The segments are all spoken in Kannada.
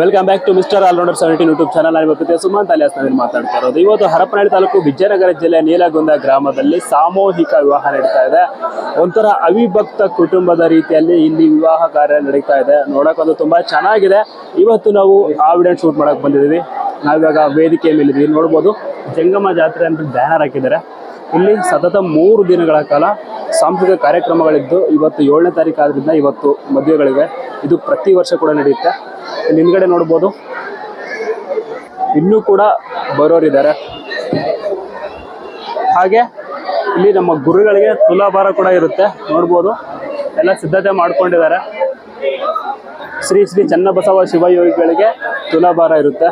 Welcome back to mister allrounder seventeen YouTube channel ನಾನು ಬರ್ತೀವಿ ಸುಮಂತ್ ಅಲಿಯಾಸ್ ನಾವೇನು ಮಾತಾಡ್ತಾ ಇರೋದು. ಇವತ್ತು ಹರಪನಹಳ್ಳಿ ತಾಲೂಕು ವಿಜಯನಗರ ಜಿಲ್ಲೆ ನೀಲಗುಂದ ಗ್ರಾಮದಲ್ಲಿ ಸಾಮೂಹಿಕ ವಿವಾಹ ನಡೀತಾ ಇದೆ. ಒಂಥರ ಅವಿಭಕ್ತ ಕುಟುಂಬದ ರೀತಿಯಲ್ಲಿ ಇಲ್ಲಿ ವಿವಾಹ ಕಾರ್ಯ ನಡೀತಾ ಇದೆ. ನೋಡೋಕ್ಕೊಂದು ತುಂಬ ಚೆನ್ನಾಗಿದೆ. ಇವತ್ತು ನಾವು ಆ ವಿಡಿಯೋ ಶೂಟ್ ಮಾಡಕ್ಕೆ ಬಂದಿದ್ದೀವಿ. ನಾವಿವಾಗ ವೇದಿಕೆ ಮೇಲಿದ್ದೀವಿ ನೋಡ್ಬೋದು, ಜಂಗಮ ಜಾತ್ರೆ ಅಂತ ಬ್ಯಾನರ್ ಹಾಕಿದ್ದಾರೆ. ಇಲ್ಲಿ ಸತತ ಮೂರು ದಿನಗಳ ಕಾಲ ಸಾಂಸ್ಕೃತಿಕ ಕಾರ್ಯಕ್ರಮಗಳಿದ್ದು ಇವತ್ತು ಏಳನೇ ತಾರೀಕು ಆದ್ರಿಂದ ಇವತ್ತು ಮದುವೆಗಳಿವೆ. ಇದು ಪ್ರತಿ ವರ್ಷ ಕೂಡ ನಡೆಯುತ್ತೆ. ಹಿಂದ್ಗಡೆ ನೋಡ್ಬೋದು. ಇನ್ನೂ ಕೂಡ ಬರೋರಿದ್ದಾರೆ. ಹಾಗೆ ಇಲ್ಲಿ ನಮ್ಮ ಗುರುಗಳಿಗೆ ತುಲಾಭಾರ ಕೂಡ ಇರುತ್ತೆ. ನೋಡ್ಬೋದು. ಎಲ್ಲ ಸಿದ್ಧತೆ ಮಾಡ್ಕೊಂಡಿದ್ದಾರೆ. ಶ್ರೀ ಶ್ರೀ ಚನ್ನಬಸವ ಶಿವಯೋಗಿಗಳಿಗೆ ತುಲಾಭಾರ ಇರುತ್ತೆ.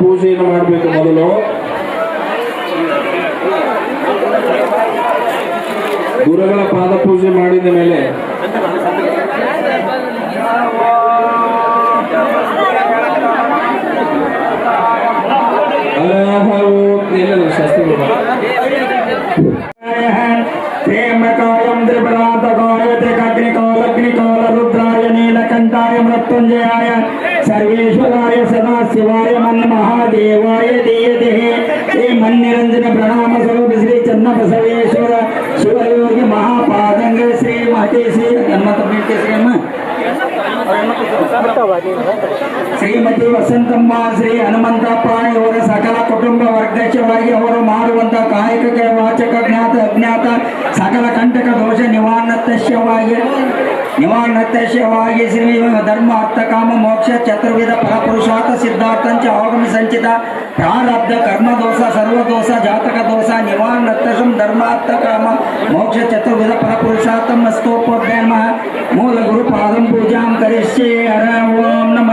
ಪೂಜೆಯನ್ನು ಮಾಡಬೇಕು ಮೊದಲು. ಗುರುಗಳ ಪಾದ ಪೂಜೆ ಮಾಡಿದ ಮೇಲೆ ಶ್ರೀಮತಿ ವಸಂತಮ್ಮ, ಶ್ರೀ ಹನುಮಂತಪ್ಪ ಇವರ ಸಕಲ ಕುಟುಂಬ ವರ್ಗಕ್ಷವಾಗಿ ಅವರು ಮಾಡುವಂತ ಕಾಯಕ ವಾಚಕ ಜ್ಞಾತ ಅಜ್ಞಾತ ಸಕಲ ಕಂಟಕ ದೋಷ ನಿವಾರಣತ್ಯವಾಗಿ ನಿವಾರಣತ್ಯವಾಗಿ ಶ್ರೀ ಧರ್ಮ ಅರ್ಥ ಕಾಮ ಮೋಕ್ಷ ಚತುರ್ವಿಧ ಪರಪುರುಷಾರ್ಥ ಸಿದ್ಧಾರ್ಥಂಚ ಅವಗಮ ಸಂಚಿತ ಪ್ರಾರಬ್ಧ ಕರ್ಮ ದೋಷ ಸರ್ವದೋಷ ಜಾತಕ ದೋಷ ನಿವಾರಣತಶಂ ధర్మార్థ కామ మోక్ష చతుర్విధ పరపురుషార్థం నస్తోపోద్యమ మూల గురు పాదం పూజాం కరిష్యే హర ఓం నమ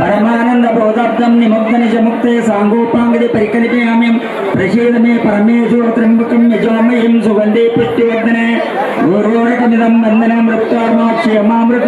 పరమానంద బోధార్థం నిమగ్న నిజ ముక్తే సాంగోపాంగది పరికల్పయామ్యం ప్రసీద మే పరమేశ్వర త్రంబకం నిజామయం సుగంధే పుష్టివర్ధనే గురోరకమిదం వందనం రక్తార్మాక్షమామృత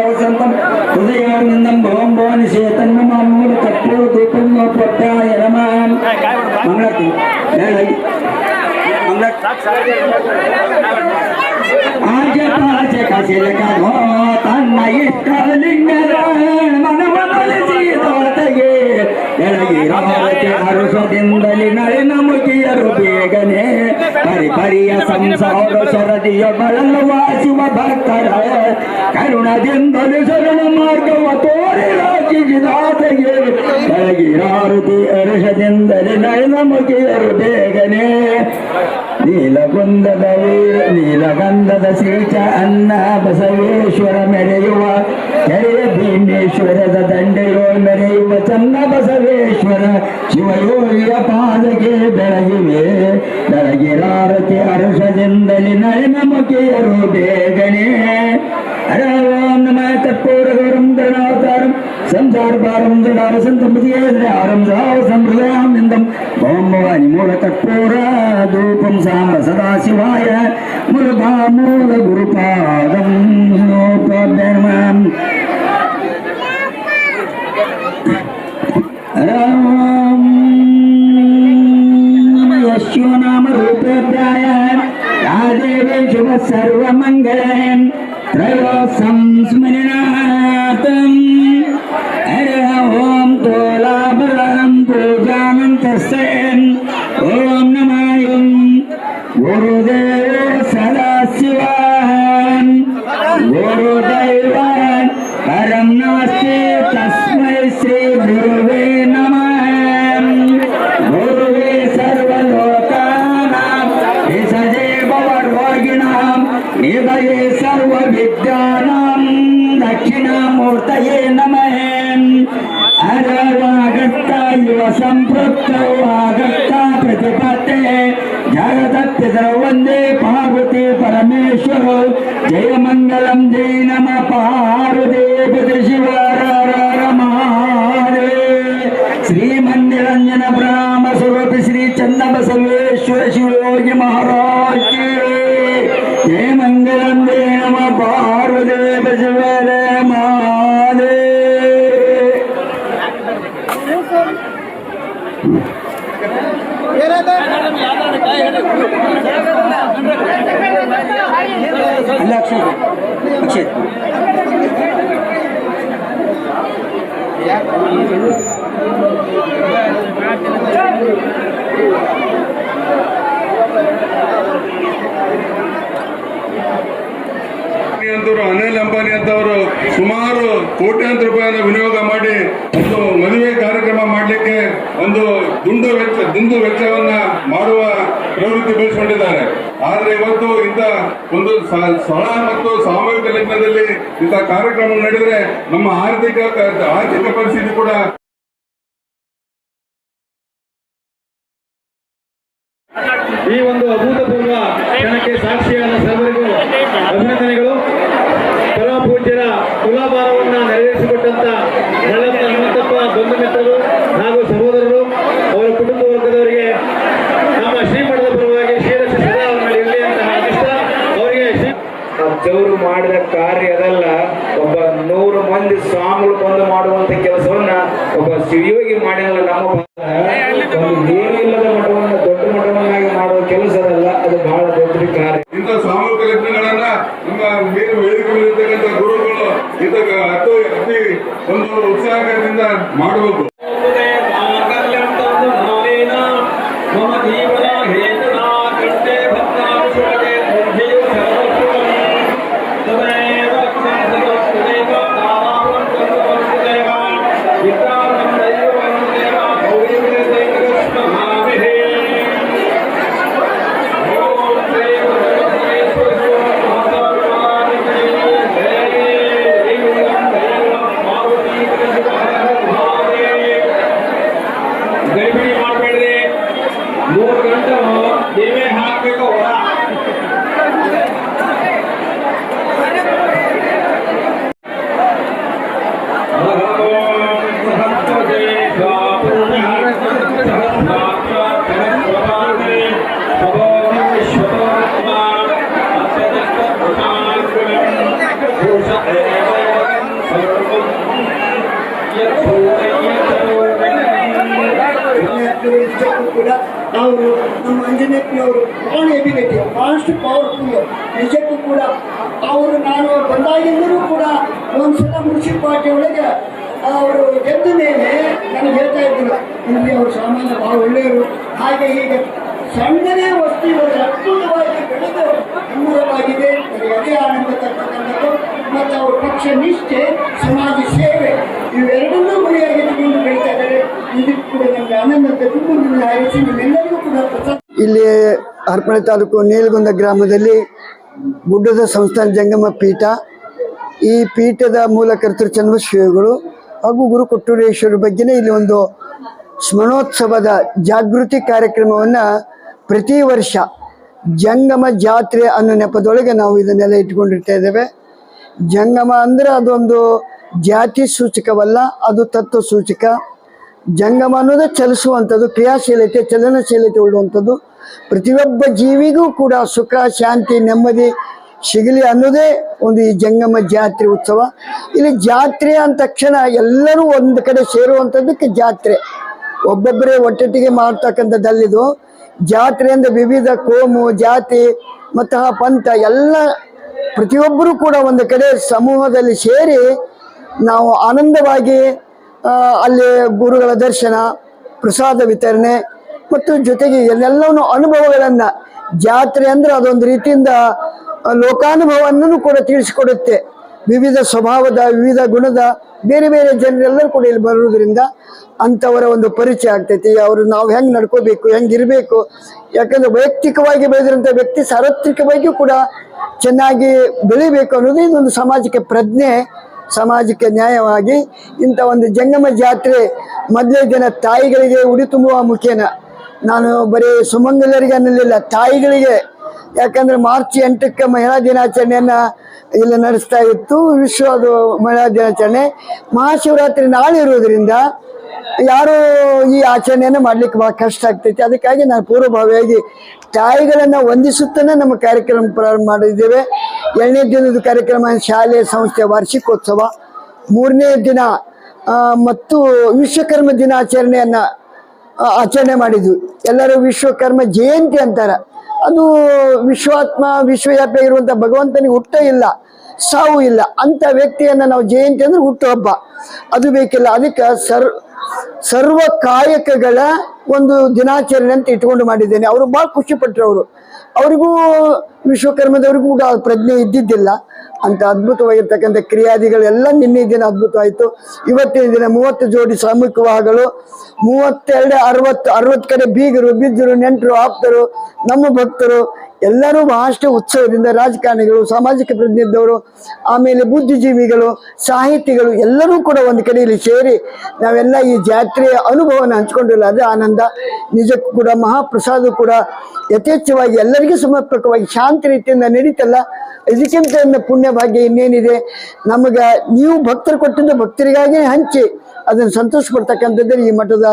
ಆಜ ಪಾಜ ಕಸಿಲಕ ತನ್ನ ಇಷ್ಟಲಿಂಗದ ಮನ ಮನಲಿಸಿದೊಳಗೆ ಎಳಗಿರಾರತೆ ಹರುಷದಿಂದಲಿ ನಳಿನ ಮುಗಿಯರು ಬೇಗನೆ ಪರಿ ಪರಿಯ ಸಂಸಾರ ಸರದಿಯ ಬಳಲು ವಾಸುವ ಭಕ್ತರ ಕರುಣದಿಂದಲೂ ಶರಣ ಮಾರ್ಗವ ತೋರಿ ರಾಜಿಸಿದಾತೆಗೆ ಎಳಗಿರಾರತಿ ಹರುಷದಿಂದಲಿ ನಳಿನ ಮುಗಿಯರು ಬೇಗನೆ ನೀಲಗುಂದದ ವೀರ ನೀಲಗಂಧದ ಶ್ರೀಚ ಅನ್ನ ಬಸವೇಶ್ವರ ಮೆರೆಯುವ ಕೆರೆಯ ಭೀಮೇಶ್ವರದ ದಂಡೆಯೋ ಮೆರೆಯುವ ಚನ್ನ ಬಸವೇಶ್ವರ ಶಿವಯೋಗಿಯ ಪಾದಕ್ಕೆ ಬೆಳಗಿವೆ ಬೆಳಗಿರಾರತಿ ಹರ್ಷದಿಂದಲಿ ನಯನ ಮುಖಿಯರು ಬೇಗನೆ ಹರ ಓಂ ನಮ ಕರ್ಪೂರ ಗೌರಂ ൂപം സാംബ സദാശിവായ മൃതാമൂല ഗുരുപാദം യശ്വനാമ രൂപേഭ്യായ രാജേവേ ശുഭ സർവമംഗളൻ ത്രയോ സംസ്മരണ धन्यवाद శ్వరో జయమంగళం జయ నమ పార్వదేవ శివారే శ్రీమందిరంజన బ్రాహ్మ స్వరూపి శ్రీ చందమ సర్వేశ్వర శివోగి మహారాజ్ జయమంగళం జయ నమ పార్వదేవ శివరే మాదే ఏరాదా ಅಲ್ಲ, ಅಕ್ಷಯ್ ಅಂತವರು ಅನಿಲ್ ಅಂಬಾನಿ ಅಂತವರು ಸುಮಾರು ಕೋಟ್ಯಾಂತರ ರೂಪಾಯಿನ ವಿನಿಯೋಗ ಮಾಡಿ ಒಂದು ಮದುವೆ ಕಾರ್ಯಕ್ರಮ ಮಾಡಲಿಕ್ಕೆ ಒಂದು ದುಂಡು ವೆಚ್ಚ ದುಂಡು ವೆಚ್ಚವನ್ನ ಮಾಡುವ ಪ್ರವೃತ್ತಿ ಬೆಳೆಸಿಕೊಂಡಿದ್ದಾರೆ. ಆದ್ರೆ ಇವತ್ತು ಇಂಥ ಒಂದು ಸ- ಸ್ಥಳ ಮತ್ತು ಸಾಮೂಹಿಕ ಲಗ್ನದಲ್ಲಿ ಇಂಥ ಕಾರ್ಯಕ್ರಮ ನಡೆದರೆ ನಮ್ಮ ಆರ್ಥಿಕ ಆರ್ಥಿಕ ಪರಿಸ್ಥಿತಿ ಕೂಡ ಈ ಒಂದು ಅಭೂತಪೂರ್ವ ಕ್ಷಣಕ್ಕೆ ಸಾಕ್ಷಿಯಾದ ಸರ್ವರಿಗೂ ಅಭಿನಂದನೆಗಳು. ಪರಮ ಪೂಜ್ಯರ ತುಲಾಭಾರವನ್ನ ನೆರವೇರಿಸಿಕೊಟ್ಟಂತ ನಮ್ಮ ಹೇಳಿಕೊಂಡಿರ್ತಕ್ಕಂಥ ಗುರುಗಳು ಇದಕ್ಕೆ ಅತಿ ಅತಿ ಒಂದು ಉತ್ಸಾಹದಿಂದ ಮಾಡಬೇಕು ಭಾಳಷ್ಟು ಪವರ್ಫುಲ್ ನಿಜಕ್ಕೂ ಕೂಡ ಅವರು ನಾನು ಬಂದಾಗಿಂದಲೂ ಕೂಡ ಒಂದ್ಸಲ ಮುನ್ಸಿಪಾಲ್ಟಿ ಒಳಗೆ ಅವರು ಗೆದ್ದ ಮೇಲೆ ನನಗೆ ಹೇಳ್ತಾ ಇದ್ದಿಲ್ಲ ಇಲ್ಲಿ ಅವರು ಸಾಮಾನ್ಯ ಭಾಳ ಒಳ್ಳೆಯವರು. ಹಾಗೆ ಹೀಗೆ ಸಣ್ಣನೇ ವಸ್ತು ಇವರು ಅದ್ಭುತವಾಗಿ ಬೆಳೆದು ಹಮ್ಮರವಾಗಿದೆ ನನಗೆ ಅದೇ ಆನಂದ ತರ್ತಕ್ಕಂಥದ್ದು ಮತ್ತು ಅವ್ರ ಪಕ್ಷ ನಿಷ್ಠೆ, ಸಮಾಜ ಸೇವೆ, ಇವೆರಡನ್ನೂ ಗುರಿಯಾಗಿ ಬೆಳೀತಾ ಇದ್ದಾರೆ. ಇದಕ್ಕೆ ಕೂಡ ನಮಗೆ ಆನಂದ ತುಂಬ ಹಾರೈಸಿ ನಿಮ್ಮೆಲ್ಲರಿಗೂ ಕೂಡ ಪ್ರಸಾದ ಇಲ್ಲಿ ಹರಪನಹಳ್ಳಿ ತಾಲೂಕು ನೀಲಗುಂದ ಗ್ರಾಮದಲ್ಲಿ ಗುಡ್ಡದ ಸಂಸ್ಥಾನ ಜಂಗಮ ಪೀಠ. ಈ ಪೀಠದ ಮೂಲ ಕರ್ತೃ ಚನ್ನಬಸವೇಗಳು ಹಾಗೂ ಗುರು ಕೊಟ್ಟೂರೇಶ್ವರ ಬಗ್ಗೆನೇ ಇಲ್ಲಿ ಒಂದು ಸ್ಮರಣೋತ್ಸವದ ಜಾಗೃತಿ ಕಾರ್ಯಕ್ರಮವನ್ನು ಪ್ರತಿ ವರ್ಷ ಜಂಗಮ ಜಾತ್ರೆ ಅನ್ನೋ ನೆಪದೊಳಗೆ ನಾವು ಇದನ್ನೆಲ್ಲ ಇಟ್ಕೊಂಡಿರ್ತಾ ಇದ್ದೇವೆ. ಜಂಗಮ ಅಂದರೆ ಅದೊಂದು ಜಾತಿ ಸೂಚಕವಲ್ಲ, ಅದು ತತ್ವ ಸೂಚಕ. ಜಂಗಮ ಅನ್ನೋದು ಚಲಿಸುವಂಥದ್ದು, ಕ್ರಿಯಾಶೀಲತೆ, ಚಲನಶೀಲತೆ ಉಳ್ಳುವಂಥದ್ದು. ಪ್ರತಿಯೊಬ್ಬ ಜೀವಿಗೂ ಕೂಡ ಸುಖ, ಶಾಂತಿ, ನೆಮ್ಮದಿ ಸಿಗಲಿ ಅನ್ನೋದೇ ಒಂದು ಈ ಜಂಗಮ ಜಾತ್ರೆ ಉತ್ಸವ. ಇಲ್ಲಿ ಜಾತ್ರೆ ಅಂದ ತಕ್ಷಣ ಎಲ್ಲರೂ ಒಂದು ಕಡೆ ಸೇರುವಂಥದ್ದಕ್ಕೆ ಜಾತ್ರೆ. ಒಬ್ಬೊಬ್ಬರೇ ಒಟ್ಟೊಟ್ಟಿಗೆ ಮಾಡ್ತಕ್ಕಂಥದ್ದಲ್ಲಿದು. ಜಾತ್ರೆಯಿಂದ ವಿವಿಧ ಕೋಮು, ಜಾತಿ ಮತ್ತು ಪಂಥ, ಎಲ್ಲ ಪ್ರತಿಯೊಬ್ಬರೂ ಕೂಡ ಒಂದು ಕಡೆ ಸಮೂಹದಲ್ಲಿ ಸೇರಿ ನಾವು ಆನಂದವಾಗಿ ಅಲ್ಲಿ ಗುರುಗಳ ದರ್ಶನ, ಪ್ರಸಾದ ವಿತರಣೆ ಮತ್ತು ಜೊತೆಗೆ ಎಲ್ಲೆಲ್ಲವನ್ನು ಅನುಭವಗಳನ್ನು, ಜಾತ್ರೆ ಅಂದರೆ ಅದೊಂದು ರೀತಿಯಿಂದ ಲೋಕಾನುಭವವನ್ನು ಕೂಡ ತಿಳಿಸಿಕೊಡುತ್ತೆ. ವಿವಿಧ ಸ್ವಭಾವದ, ವಿವಿಧ ಗುಣದ ಬೇರೆ ಬೇರೆ ಜನರೆಲ್ಲರೂ ಕೂಡ ಇಲ್ಲಿ ಬರುವುದರಿಂದ ಅಂಥವರ ಒಂದು ಪರಿಚಯ ಆಗ್ತೈತಿ. ಅವರು ನಾವು ಹೆಂಗೆ ನಡ್ಕೋಬೇಕು, ಹೆಂಗೆ ಇರಬೇಕು, ಯಾಕಂದ್ರೆ ವೈಯಕ್ತಿಕವಾಗಿ ಬೆಳೆದಿರೋಂಥ ವ್ಯಕ್ತಿ ಸಾರ್ವತ್ರಿಕವಾಗಿಯೂ ಕೂಡ ಚೆನ್ನಾಗಿ ಬೆಳಿಬೇಕು ಅನ್ನೋದು ಇದೊಂದು ಸಮಾಜಕ್ಕೆ ಪ್ರಜ್ಞೆ. ಸಮಾಜಕ್ಕೆ ನ್ಯಾಯವಾಗಿ ಇಂಥ ಒಂದು ಜಂಗಮ ಜಾತ್ರೆ ಮೊದಲೇ ದಿನ ತಾಯಿಗಳಿಗೆ ಉಡಿ ತುಂಬುವ ಮುಖೇನ. ನಾನು ಬರೀ ಸುಮಂಗಲರಿಗೆ ಅನ್ನಲಿಲ್ಲ, ತಾಯಿಗಳಿಗೆ. ಯಾಕಂದ್ರೆ ಮಾರ್ಚ್ ಎಂಟಕ್ಕೆ ಮಹಿಳಾ ದಿನಾಚರಣೆಯನ್ನು ಇಲ್ಲಿ ನಡೆಸ್ತಾ ಇತ್ತು. ವಿಶ್ವ ಅದು ಮಹಿಳಾ ದಿನಾಚರಣೆ. ಮಹಾಶಿವರಾತ್ರಿ ನಾಳೆ ಇರುವುದರಿಂದ ಯಾರು ಈ ಆಚರಣೆಯನ್ನು ಮಾಡ್ಲಿಕ್ಕೆ ಬಹಳ ಕಷ್ಟ ಆಗ್ತೈತಿ. ಅದಕ್ಕಾಗಿ ನಾನು ಪೂರ್ವಭಾವಿಯಾಗಿ ತಾಯಿಗಳನ್ನು ವಂದಿಸುತ್ತಾನೆ ನಮ್ಮ ಕಾರ್ಯಕ್ರಮ ಪ್ರಾರಂಭ ಮಾಡಿದ್ದೇವೆ. ಎರಡನೇ ದಿನದ ಕಾರ್ಯಕ್ರಮ ಶಾಲೆ, ಸಂಸ್ಥೆ, ವಾರ್ಷಿಕೋತ್ಸವ. ಮೂರನೇ ದಿನ ಮತ್ತು ವಿಶ್ವಕರ್ಮ ದಿನಾಚರಣೆಯನ್ನು ಆಚರಣೆ ಮಾಡಿದ್ವಿ. ಎಲ್ಲರೂ ವಿಶ್ವಕರ್ಮ ಜಯಂತಿ ಅಂತಾರೆ. ಅದು ವಿಶ್ವಾತ್ಮ, ವಿಶ್ವವ್ಯಾಪಿ ಇರುವಂಥ ಭಗವಂತನಿಗೆ ಹುಟ್ಟ ಇಲ್ಲ. ಸಾವು ಇಲ್ಲ. ಅಂಥ ವ್ಯಕ್ತಿಯನ್ನು ನಾವು ಜಯಂತಿ ಅಂದ್ರೆ ಹುಟ್ಟುಹಬ್ಬ ಅದು ಬೇಕಿಲ್ಲ. ಅದಕ್ಕೆ ಸರ್, ಸರ್ವ ಕಾಯಕಗಳ ಒಂದು ದಿನಾಚರಣೆ ಅಂತ ಇಟ್ಕೊಂಡು ಮಾಡಿದ್ದೇನೆ. ಅವರು ಭಾಳ ಖುಷಿ ಪಟ್ಟರು ಅವರು. ಅವರಿಗೂ ವಿಶ್ವಕರ್ಮದವ್ರಿಗೂ ಕೂಡ ಪ್ರಜ್ಞೆ ಇದ್ದಿದ್ದಿಲ್ಲ. ಅಂತ ಅದ್ಭುತವಾಗಿರ್ತಕ್ಕಂಥ ಕ್ರಿಯಾದಿಗಳೆಲ್ಲ ನಿನ್ನೆ ದಿನ ಅದ್ಭುತವಾಯಿತು. ಇವತ್ತಿನ ದಿನ ಮೂವತ್ತು ಜೋಡಿ ಸಾಮೂಹಿಕ ವಿವಾಹಗಳು ಮೂವತ್ತೆರಡು ಅರವತ್ತು ಅರವತ್ತು ಕಡೆ ಬೀಗರು ಬಿದ್ದರು ನೆಂಟರು, ಆಪ್ತರು, ನಮ್ಮ ಭಕ್ತರು ಎಲ್ಲರೂ ಬಹಳಷ್ಟು ಉತ್ಸವದಿಂದ ರಾಜಕಾರಣಿಗಳು, ಸಾಮಾಜಿಕ ಪ್ರತಿನಿಧಿಯವರು, ಆಮೇಲೆ ಬುದ್ಧಿಜೀವಿಗಳು, ಸಾಹಿತಿಗಳು ಎಲ್ಲರೂ ಕೂಡ ಒಂದು ಕಡೆಯಲ್ಲಿ ಸೇರಿ ನಾವೆಲ್ಲ ಈ ಜಾತ್ರೆಯ ಅನುಭವನ ಹಂಚ್ಕೊಂಡಿಲ್ಲ. ಅದೇ ಆನಂದ. ನಿಜಕ್ಕೂ ಕೂಡ ಮಹಾಪ್ರಸಾದ ಕೂಡ ಯಥೇಚ್ಛವಾಗಿ ಎಲ್ಲರಿಗೂ ಸಮರ್ಪಕವಾಗಿ ಶಾಂತಿ ರೀತಿಯಿಂದ ನಡೀತಲ್ಲ. ಇದಕ್ಕಿಂತ ಪುಣ್ಯ ಭಾಗ್ಯ ಇನ್ನೇನಿದೆ? ನಮಗೆ ನೀವು ಭಕ್ತರು ಕೊಟ್ಟಿದ್ದು ಭಕ್ತರಿಗಾಗಿ ಹಂಚಿ ಅದನ್ನು ಸಂತೋಷ ಕೊಡ್ತಕ್ಕಂಥದ್ದೇ ಈ ಮಠದ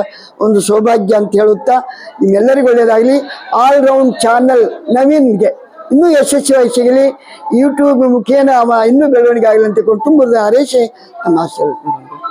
ಒಂದು ಸೌಭಾಗ್ಯ ಅಂತ ಹೇಳುತ್ತಾ ನಿಮ್ಮೆಲ್ಲರಿಗೂ ಒಳ್ಳೆಯದಾಗಲಿ. ಆಲ್ರೌಂಡ್ ಚಾನಲ್ ನವೀನ್ಗೆ ಇನ್ನೂ ಯಶಸ್ವಿಯಾಗಿ ಸಿಗಲಿ. ಯೂಟ್ಯೂಬ್ ಮುಖೇನ ಅವ ಇನ್ನೂ ಬೆಳವಣಿಗೆ ಆಗಲಿ ಅಂತ ಕೊಂಡು ತುಂಬ ಹಾರೈಸಿ ನಮ್ಮ ಆಶೀರ್ವಾದ